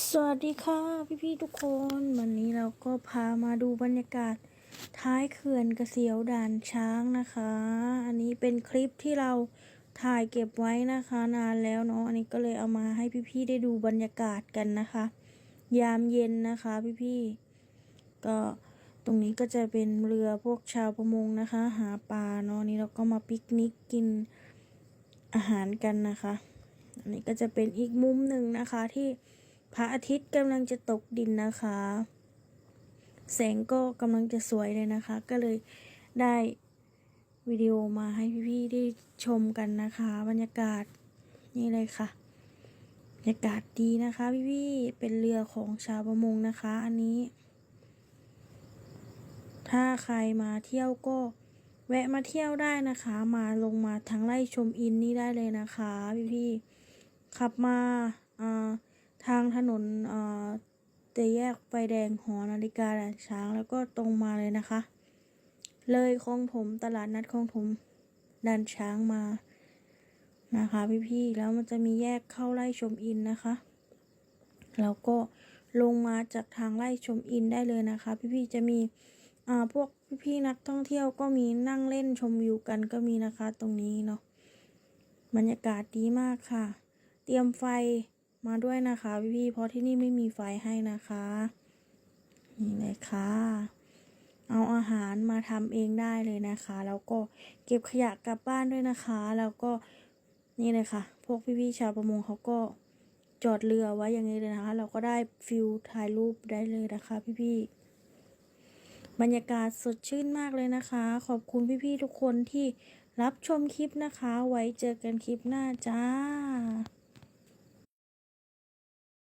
สวัสดีค่ะพี่ๆทุกคนวันนี้เราก็พามาดูบรรยากาศท้ายเขื่อนกระเสียวด่านช้างนะคะ อันนี้เป็นคลิปที่เราถ่ายเก็บไว้นะคะ นานแล้วเนาะอันนี้ก็เลยเอามาให้พี่ๆได้ดูบรรยากาศกันนะคะ ยามเย็นนะคะพี่ๆก็ตรงนี้ก็จะเป็นเรือพวกชาวประมงนะคะ หาปลาเนาะนนี้เราก็มาปิกนิกกินอาหารกันนะคะ อันนี้ก็จะเป็นอีกมุมหนึ่งนะคะที่ พระอาทิตย์กำลังจะตกดินนะคะ แสงก็กำลังจะสวยเลยนะคะ ก็เลยได้วิดีโอมาให้พี่ๆได้ชมกันนะคะ บรรยากาศนี่เลยค่ะบรรยากาศดีนะคะพี่ๆเป็นเรือของชาวประมงนะคะ อันนี้ ถ้าใครมาเที่ยวก็แวะมาเที่ยวได้นะคะ มาลงมาทางไร่ชมอินนี่ได้เลยนะคะ พี่ๆขับมาอ่า ทางถนนอ่าเตแยกไฟแดงหอนาฬิกาด่านช้างแล้วก็ตรงมาเลยนะคะ เลยคลองถมตลาดนัดคลองถมด่านช้างมานะคะ พี่ๆแล้วมันจะมีแยกเข้าไร่ชมอินนะคะ แล้วก็ลงมาจากทางไล่ชมอินได้เลยนะคะ พี่ๆจะมีอ่าพวกพี่ๆนักท่องเที่ยวก็มีนั่งเล่นชมวิวกันก็มีนะคะ ตรงนี้เนาะบรรยากาศดีมากค่ะ เตรียมไฟ มาด้วยนะคะพี่ๆเพราะที่นี่ไม่มีไฟให้นะคะ นี่เลยค่ะ เอาอาหารมาทำเองได้เลยนะคะ แล้วก็เก็บขยะกลับบ้านด้วยนะคะ แล้วก็นี่เลยค่ะ พวกพี่ๆชาวประมงเขาก็จอดเรือไว้อย่างนี้เลยนะคะ เราก็ได้ฟิลถ่ายรูปได้เลยนะคะพี่ๆบรรยากาศสดชื่นมากเลยนะคะ ขอบคุณพี่ๆทุกคนที่รับชมคลิปนะคะ ไว้เจอกันคลิปหน้าจ้า